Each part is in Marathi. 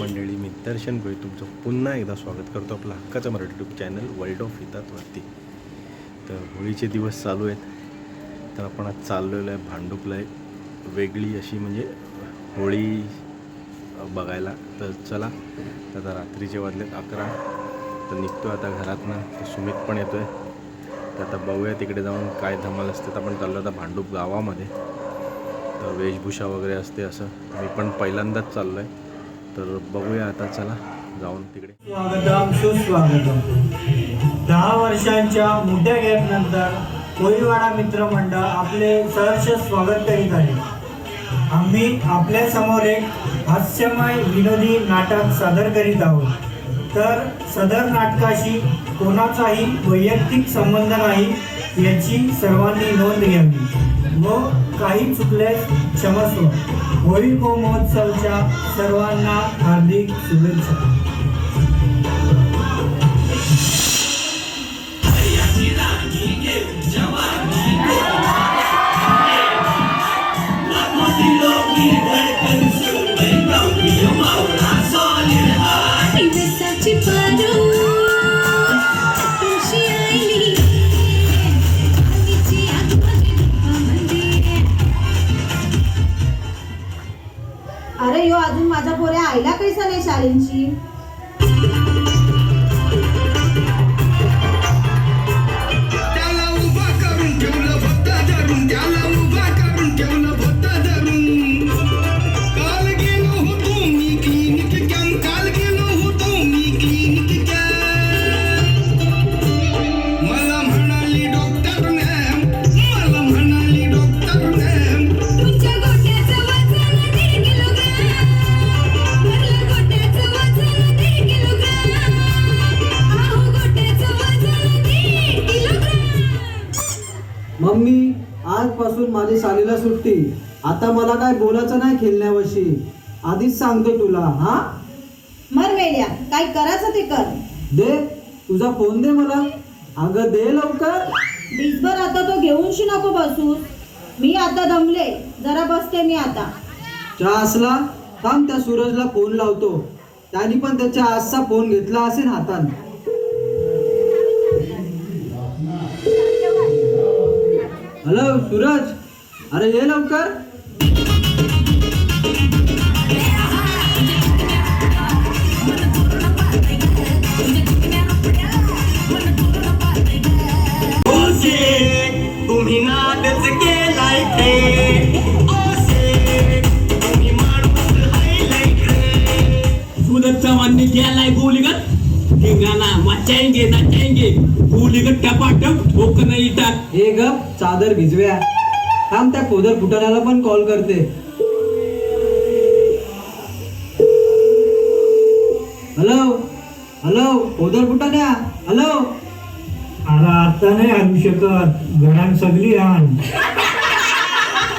मंडळी मी दर्शन भोई तुमचं पुन्हा एकदा स्वागत करतो आपलं हक्काचं Marathi YouTube channel world of हितातवरती तर होळीचे दिवस चालू आहेत. तर आपण आज चाललेलो आहे भांडुपला एक वेगळी अशी म्हणजे होळी बघायला. तर चला तर आता रात्रीचे वाजलेत अकरा. तर निघतो आता घरातनं. तर सुमित पण येतो आहे तर आता बघूया तिकडे जाऊन काय धमाल असते. तर आपण चाललो आता भांडूप गावामध्ये. तर वेशभूषा वगैरे असते असं. मी पण पहिल्यांदाच चाललो आहे तर बघूया आता चला जाऊन तिकडे. स्वागतम सुस्वागतम. दहा वर्षांच्या मोठ्या गॅपनंतर कोळीवाडा मित्रमंडळ आपले सहर्ष स्वागत करीत आहे. आम्ही आपल्यासमोर एक हास्यमय विनोदी नाटक सादर करीत आहोत. तर सदर नाटकाशी कोणाचाही वैयक्तिक संबंध नाही याची सर्वांनी नोंद घ्यावी. व काही चुकल्यास क्षमस्व. होळी को महोत्सवच्या सर्वांना हार्दिक शुभेच्छा. कैसा बोलायचं नाही खेळण्यावशी आधीच सांगतो तुला हा? मर वेड्या काय करायचं ते कर. दे तुझा फोन दे मला. अगं दे लवकर. दिसभर आता तो घेऊनशी नको बसूस. मी आता दमले जरा बसते मी आता. चहा असला थांब त्या सूरजला फोन लावतो. त्याने पण त्याच्या आजचा फोन घेतला असेल हातात हॅलो सूरज. अरे ये लवकर. हे गप चादर भिजव्या. थांब त्या खोदर फुटाण्याला पण कॉल करते. हॅलो हॅलो खोदर फुटाण्या? हॅलो अरे आता नाही आणू शकत. घरात सगळी आण.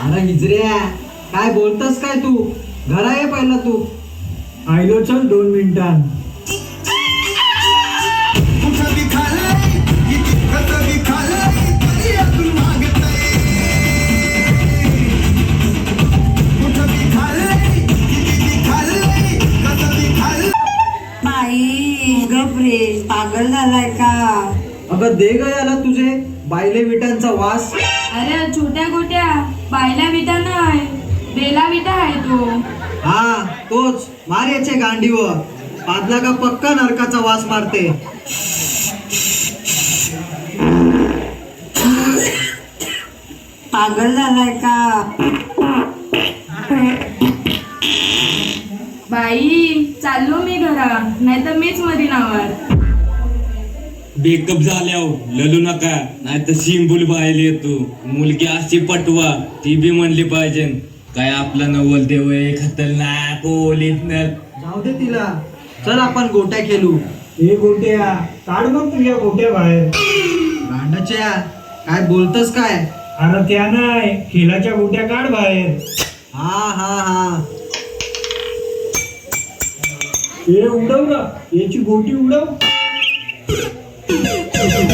अरे हिजऱ्या काय बोलतस काय तू? घरा ये पहिला तू. आयलो चल दोन मिनिटांत. झालाय का? अगं दे ग याला तुझे. बायले विटांचा वास. अरे छोट्या गोट्या बायला विटा नाही. बेला विटा आहे तो. हा तोच. मार याचे गांडीवर. पादला का पक्का नरकाचा वास मारते. पागल झालाय का? बाई चाललो मी घरा नाही तर मीच मरीनावर बेकअप झाल्यावर ललू नका नाही तर सिंबुल बाहेर येतो. मुलगी अशी पटवा ती बी म्हणली पाहिजे. काय आपला नवल देव खतरनाक ओलीत न जाऊ दे तिला. चल आपण गोट्या खेळू. हे गोट्या. काढ मग तुझ्या गोट्या बाहेर. गांडाच्या काय बोलतस काय? अरे त्या नाही. खेळाच्या गोट्या काढ बाहेर. हा हा हा. हे उडव ना. याची गोटी उडव.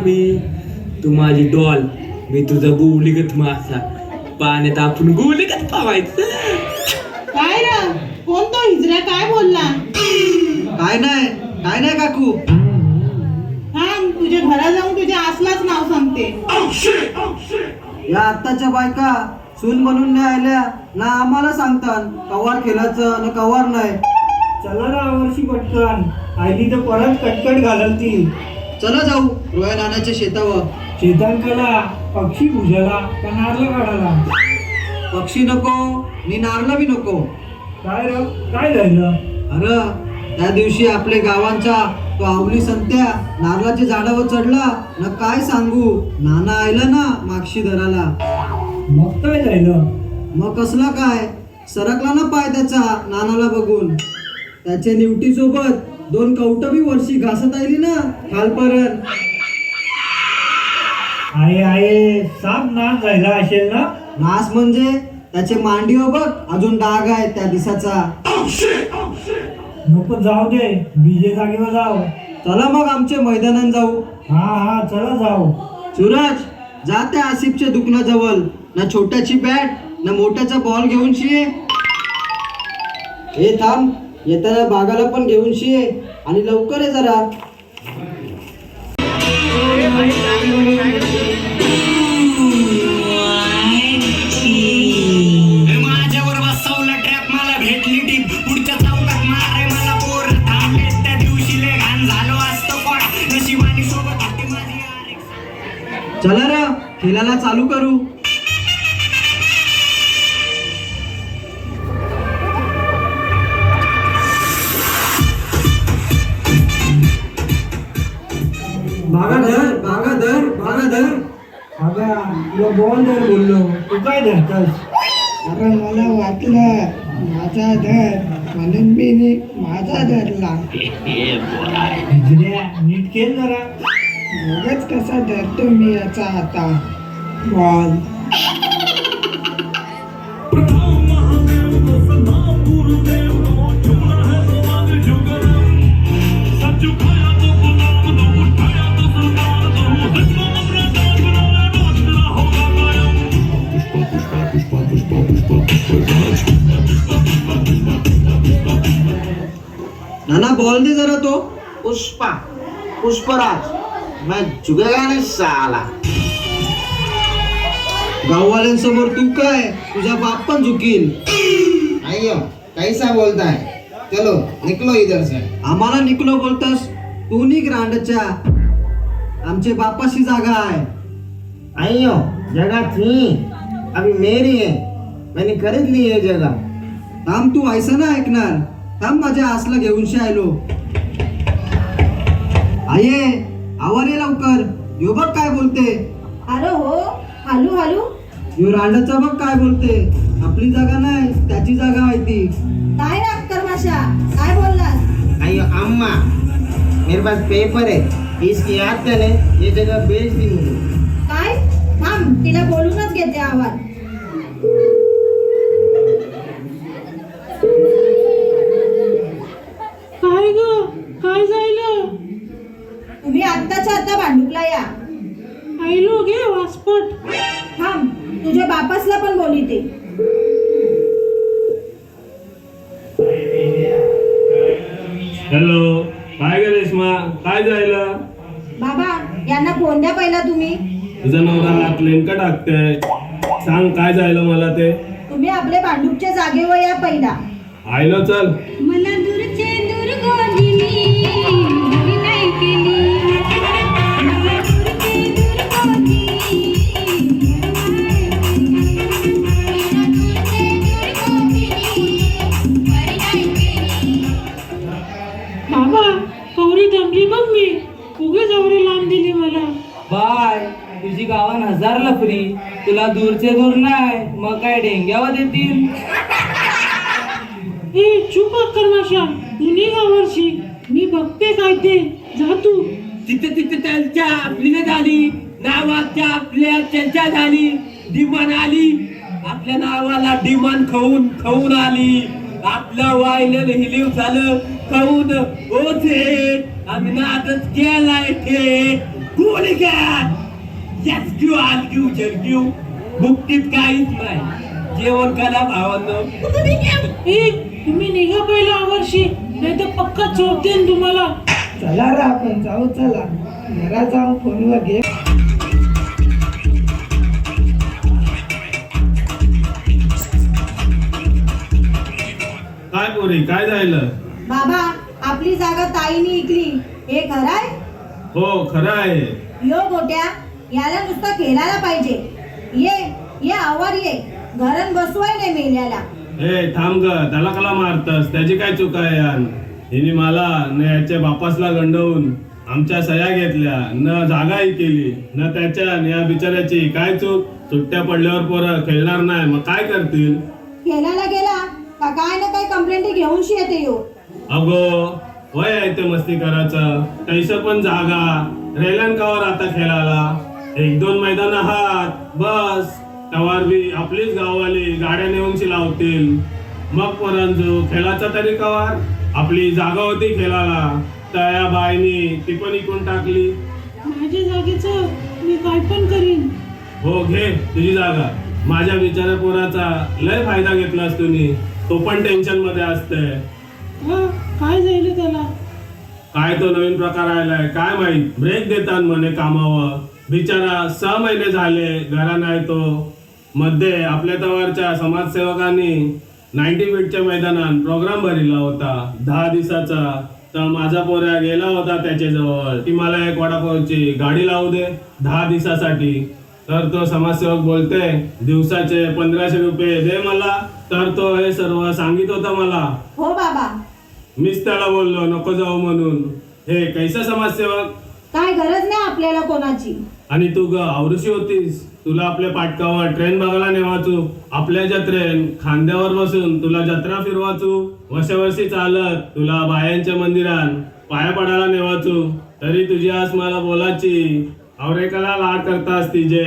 मामी तू माझी डॉल. मी तुझा गुवलीगत मासा पाण्यात आपण गुवलीगत पावायचं. काय र? कोण तो हिजऱ्या काय बोलला? काय नाही. काय नाही काकू. थांब तुझ्या घरा जाऊन तुझ्या आसलाच नाव सांगते. या आत्ताच्या बायका सून बनून नाही आल्या. ना आम्हाला सांगतात कवार खेळायचं ना कवार नाही. चला ना वर्षी पटकन. आयली तर परत कटकट घालल ती चला जाऊ रोया नानाच्या शेतावर. चेतनकडा पक्षी भुजाला का नारला काढाला पक्षी नको नि नारला बी नको. काय र काय झालं? अरे त्या दिवशी आपल्या गावांचा तो आवली संत्या नारळाच्या झाडावर चढला. ना काय सांगू नाना आयला ना मागशी धराला मग काय झालं? मग कसला काय? सरकला ना पाय त्याचा नानाला बघून. त्याच्या निवटी सोबत दोन कवटबी वर्षी घासत आली ना खालपर्यंत आहे आहे साप नाच झाला असेल ना? नास म्हणजे त्याचे मांडीवर बघ अजून डाग आहे त्या दिसाचा. नको जाऊ दे बीजे जागेवर जाऊ. चला मग आमच्या मैदानात जाऊ. हा हा चला जाऊ. सूरज जा त्या आसिफच्या दुकानाजवळ. ना छोट्याची बॅट ना मोठ्याचा बॉल घेऊन शिये. हे थांब. येताना बागाला पण घेऊन शिये आणि लवकर ये जरा. काय धरतस अरे मला वाटलं माझा धर म्हणून मी नी माझा धरला हिजऱ्या नीट खेळ जरा. उगाच कसा धरतो मी याचा आता? बॉल नाना बॉल दे जरा तो। पुष्पा पुष्पराज मैं झुकेगा नहीं साला। गाववाल्यांसमोर तू काय? तुझा बाप पण झुकील अयो कैसा बोलता है चलो निकलो इधर से आम्हाला निकलो बोलतस? तू निघ रांडच्या. आमचे बापाशी जागा आहे. अयो जगह थी अभी मेरी है. मैंने खरीद ली है जगह. थांब तू ऐसा ना ऐकणार. थांब माझ्या आसला घेऊन आयलो आये आवर ये लवकर. यो बघ काय बोलते. अरे हो हालू हालू. यो रांडाचा बघ काय बोलते. आपली जागा नाही त्याची जागा आहे ती. काय रे अक्कर माशा? काय बोललास? अयो अम्मा मेरे पास पेपर है इसकी याद कर ले ये जगह बेच दी मुझे काय? थांब तिला बोलूनच घेते आवाज काय ग काय झालं तुम्ही आत्ता भांडुकला या. आईलो गे वासपट थांब तुझ्या बापासला पण बोलिते हॅलो काय ग रेश्मा? काय जायला? बाबा यांना फोन द्या पहिला तुम्ही. तुझा नवरा हात का टाकताय. सांग काय झालं मला ते? तुम्ही आपले भांडूपच्या जागेवर या पहिला. आयलो चल. मला बाय. तुझी गावान हजार लफरी तुला दूरचे दूर नाही. मग काय डेंग्यावर देतील ए चुप कर माशा तू निघा वर्षी मी बघते काय ते. जा तू. तिथे तिथे त्यांच्या आपली झाली. नावाच्या आपल्या त्यांच्या झाली. डिमान आली. आपल्या नावाला डिमान खाऊन खाऊन आली. आपलं वायलं हिलीव झालं. खाऊन ओ थेट आम्ही नादच केलाय थेट कोणी काय यस क्यू आल क्यू चल क्यू मुक्तीत काहीच नाही. जेवण करा भावांनो. तुम्ही निघा पहिला वर्षी. नाही तर पक्का चोप देईन तुम्हाला. चला रे आपण जाऊ चला. जरा जाऊ फोनवर घे. काय पोरी काय झालं? बाबा आपली जागा ताईने इकली. हे खरं आहे? हो खरं आहे यो गोट्या याला नुसतं खेळायला पाहिजे. ये ये आवर ये. घरण बसवाय नाही मेल्याला. ए थांब ग त्याला कला मारतस? त्याची काय चूक आहे यान हिने मला न याच्या बापासला गंडवून आमच्या सह्या घेतल्या न जागाही केली न त्याच्या न या बिचाऱ्याची. काय चूक? सुट्ट्या पडल्यावर पोरं खेळणार नाही. मग काय करतील? खेळायला गेला का काय ना काय कंप्लेंट घेऊन शी येते यो. अगो वय आहे ते मस्ती करायचं तैस पण जागा. रेलन कावर आता खेळायला. एक दोन मैदान आहात. बस. तवार बी आपलीच गाववाली. गाड्या नेऊनशी लावतील. मग परंतु खेळाचा तरी कवार. आपली जागा होती खेळायला. त्या बाईनी ती पण इकून टाकली. माझ्या जागेचं मी काय पण करीन. हो घे. तुझी जागा. माझ्या बिचाऱ्या पोराचा लय फायदा घेतलास तुम्ही. तो पण टेन्शनमध्ये असतंय. हा काय झालं त्याला? काय तो नवीन प्रकार आलाय? काय माहीत? ब्रेक देतात म्हणे कामावर. बिचारा सहा महिने झाले घरा नाही तो. मध्ये आपल्या तवारच्या समाजसेवकांनी नाईन्टी फीटच्या मैदानात प्रोग्राम भरिला होता. दहा दिवसाचा. तर माझा पोऱ्या गेला होता त्याच्याजवळ. की मला एक वडापावची गाडी लावू दे दहा दिवसासाठी. तर तो समाजसेवक बोलते दिवसाचे पंधराशे रुपये दे मला. तर तो हे सर्व सांगित होता मला. हो बाबा. मीच त्याला बोललो नको जाऊ म्हणून. हे कैसा समाजसेवक? काय गरज नाही आपल्याला कोणाची. आणि तू ग आवृषी होतीस. तुला आपल्या पाटकावर ट्रेन बघायला नेवाचू. आपल्या जत्रेन खांद्यावर बसून तुला जत्रा फिरवाचू. वर्षावर्षी चालत तुला बायांच्या मंदिरात पाया पडायला नेवाचू. तरी तुझी आज मला बोलाची आवरेकाला लाड करतास तिचे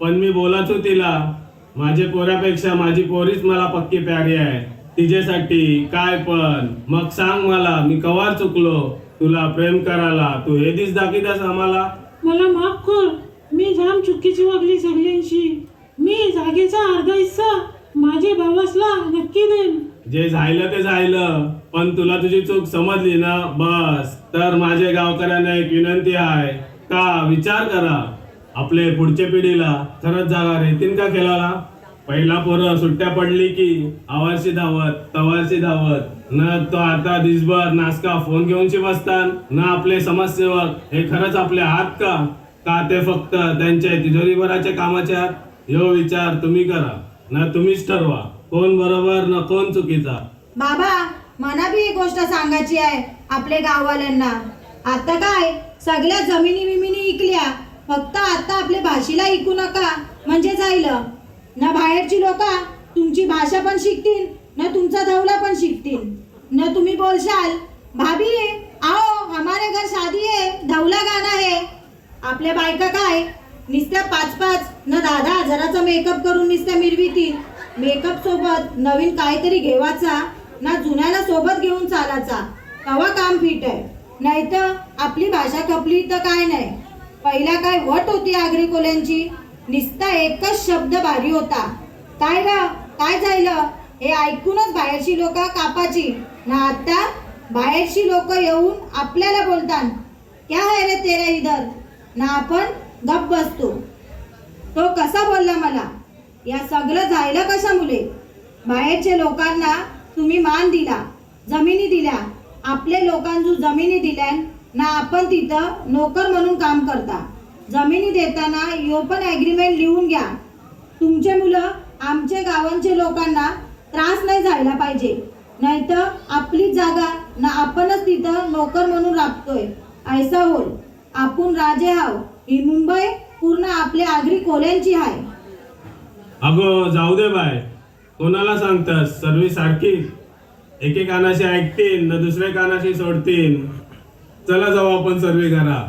पण मी बोलाचू तिला. माझे पोरापेक्षा माझी पोरीच मला पक्की प्यारी आहे. तिच्यासाठी काय पण? मग सांग मला मी कवार चुकलो. तुला प्रेम करायला. तू हे दिस दाखितास आम्हाला? मला माफ कर. मी जाम चुकीची वागली सगळ्यांशी. मी जागेचा अर्धा हिस्सा माझ्या भावासला नक्की देईन. जे झालं ते झालं. पण तुला तुझी चूक समजली ना? बस. तर माझ्या गावकऱ्यांना एक विनंती आहे. का? विचार करा. आपले पुढच्या पिढीला खरंच जागा रेतीन का खेळाला? पहिला पोरं सुट्ट्या पडली की आवारशी धावत तवारशी धावत. न तो आता दिसभर नासका फोन घेऊनशी बसतात न आपले समाजसेवक. हे खरंच आपले हात का? का ते फक्त त्यांच्या तिजोरीभराच्या कामाचे हात ह्यो विचार तुम्ही करा ना तुम्हीच ठरवा. कोण बरोबर न कोण चुकीचा. बाबा मला बी एक गोष्ट सांगायची आहे आपल्या गाववाल्यांना. आता काय? सगळ्या जमिनी विमिनी इकल्या. फक्त आता आपल्या भाषेला ऐकू नका. म्हणजे जाईल ना बाहेरची लोक तुमची भाषा पण शिकतील ना तुमचा धवला पण शिकतील. न तुम्ही बोलशाल भाभी आओ हमारे घर शादी है धवला गाणं है. आपल्या बायका काय? नुसत्या पाच पाच न दादा हजाराचा मेकअप करून नुसत्या मिरवितील. मेकअप सोबत नवीन काहीतरी घेवाचा ना जुन्याला सोबत घेऊन चालायचा तवा काम फिट आहे. नाहीतर आपली भाषा खपली तर काय नाही. पहिला काय वट होती आगरी कोल्यांची? निस्ता एकच शब्द भारी होता. काय रा? काय झालं? हे ऐकूनच बाहेरची लोक कापाची. ना आता बाहेरची लोक येऊन आपल्याला बोलतात. क्या है रे तेरा इधर? ना आपण गप बसतो. तो कसा बोलला मला? या सगळं जायला कशा मुले? बाहेरच्या लोकांना तुम्ही मान दिला जमिनी दिल्या. आपले लोकांजू जमिनी दिल्यान ना आपण तिथं नोकर म्हणून काम करता. जमिनी देताना ओपन पण ॲग्रीमेंट लिहून घ्या. तुमचे मुलं आमच्या गावांचे लोकांना त्रास नाही झाला पाहिजे. नाहीतर आपली जागा ना आपणच तिथं नोकर म्हणून राबतोय. ऐसा होल आपण राजे हाव ही मुंबई पूर्ण आपल्या आगरी कोल्यांची आहे. अगो जाऊ दे बाय. कोणाला सांगतास? सर्व सारखी. एके कानाशी ऐकतील न दुसऱ्या कानाशी सोडतील. चला जाऊ आपण सर्वे करा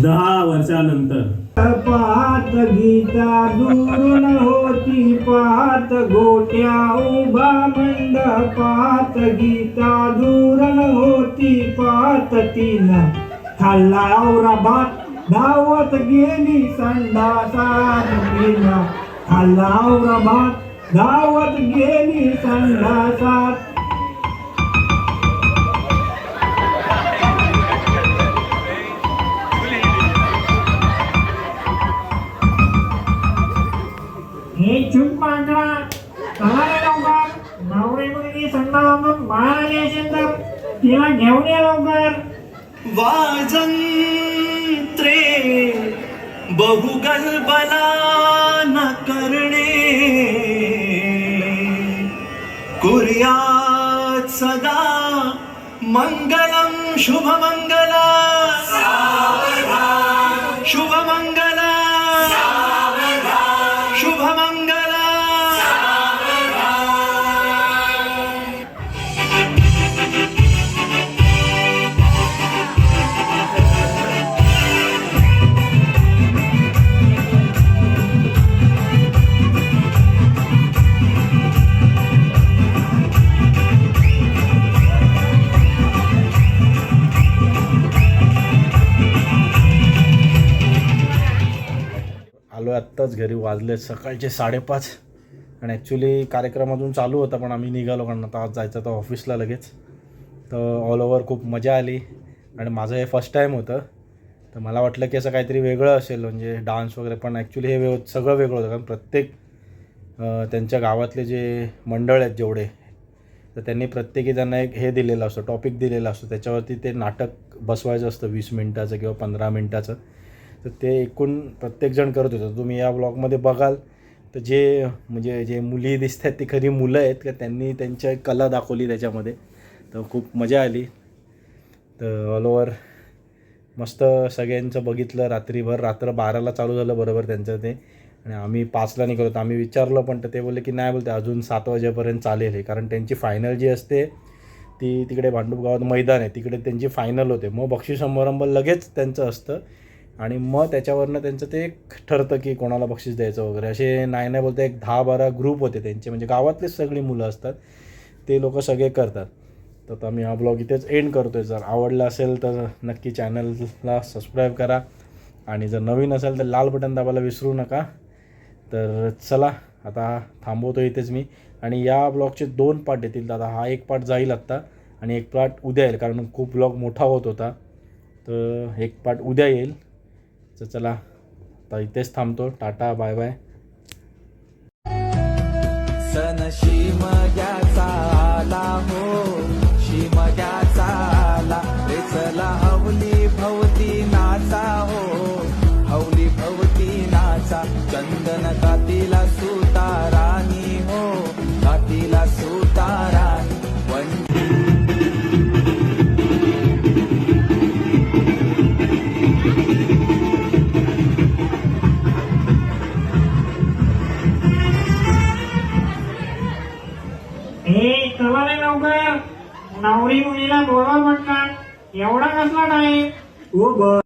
दहा वर्षानंतर. पाहत गीता दूरून होती पात गोट्या उभा मंडपात गीता दूरन होती पात तीन. खाल्ला औराबाद धावत गेली संडासात तीन खाल्ला औराबाद धावत गेली संडासात. तिला घेऊन ये लवकर. वाजंत्रे बहुगल्बला न करणे. कुर्यात् सदा मङ्गलं शुभमङ्गला आत्ताच घरी वाजले सकाळचे साडेपाच. आणि ॲक्च्युली कार्यक्रम अजून चालू होता पण आम्ही निघालो कारण आता आज जायचं होतं ऑफिसला लगेच. तर ऑल ओव्हर खूप मजा आली. आणि माझं हे फर्स्ट टाईम होतं. तर मला वाटलं की असं काहीतरी वेगळं असेल म्हणजे डान्स वगैरे पण ॲक्च्युली हे वेग सगळं वेगळं होतं. कारण प्रत्येक त्यांच्या गावातले जे मंडळ आहेत जेवढे तर त्यांनी प्रत्येकी त्यांना एक हे दिलेलं असतं टॉपिक दिलेलं असतं. त्याच्यावरती ते नाटक बसवायचं असतं वीस मिनटाचं किंवा पंधरा मिनटाचं. तर ते एकूण प्रत्येकजण करत होतं. तुम्ही या ब्लॉगमध्ये बघाल. तर जे म्हणजे जे मुली दिसत आहेत ती खरी मुलं आहेत का त्यांनी त्यांच्या कला दाखवली त्याच्यामध्ये. तर खूप मजा आली. तर ऑल ओव्हर मस्त सगळ्यांचं बघितलं रात्रीभर. रात्र बाराला चालू झालं बरोबर त्यांचं ते. आणि आम्ही पाचला निघालो होतो. आम्ही विचारलं पण तर ते बोलले की नाही बोलते अजून सात वाजेपर्यंत चालेल हे. कारण त्यांची फायनल जी असते ती तिकडे भांडूप गावात मैदान आहे. तिकडे त्यांची फायनल होते. मग बक्षीस समारंभ लगेच त्यांचं असतं. आणि मग त्याच्यावरनं त्यांचं ते एक ठरतं की कोणाला बक्षीस द्यायचं वगैरे. असे नाही नाही बोलते एक दहा बारा ग्रुप होते त्यांचे. म्हणजे गावातलेच सगळी मुलं असतात. ते लोक सगळे करतात. तर आता मी हा ब्लॉग इथेच एंड करतो आहे जर आवडला असेल तर नक्की चॅनलला सबस्क्राईब करा. आणि जर नवीन असेल तर लाल बटन दाबायला विसरू नका. तर चला आता थांबवतो इथेच मी. आणि या ब्लॉगचे दोन पार्ट येतील. दादा हा एक पार्ट जाईल आत्ता. आणि एक पार्ट उद्या येईल. कारण खूप ब्लॉग मोठा होत होता. तर एक पार्ट उद्या येईल. तर चला तर इथेच थांबतो. Tata bye bye. सण चला नवरी मुलीला बोलवा म्हणतात. एवढा कसला टाईम? हो बर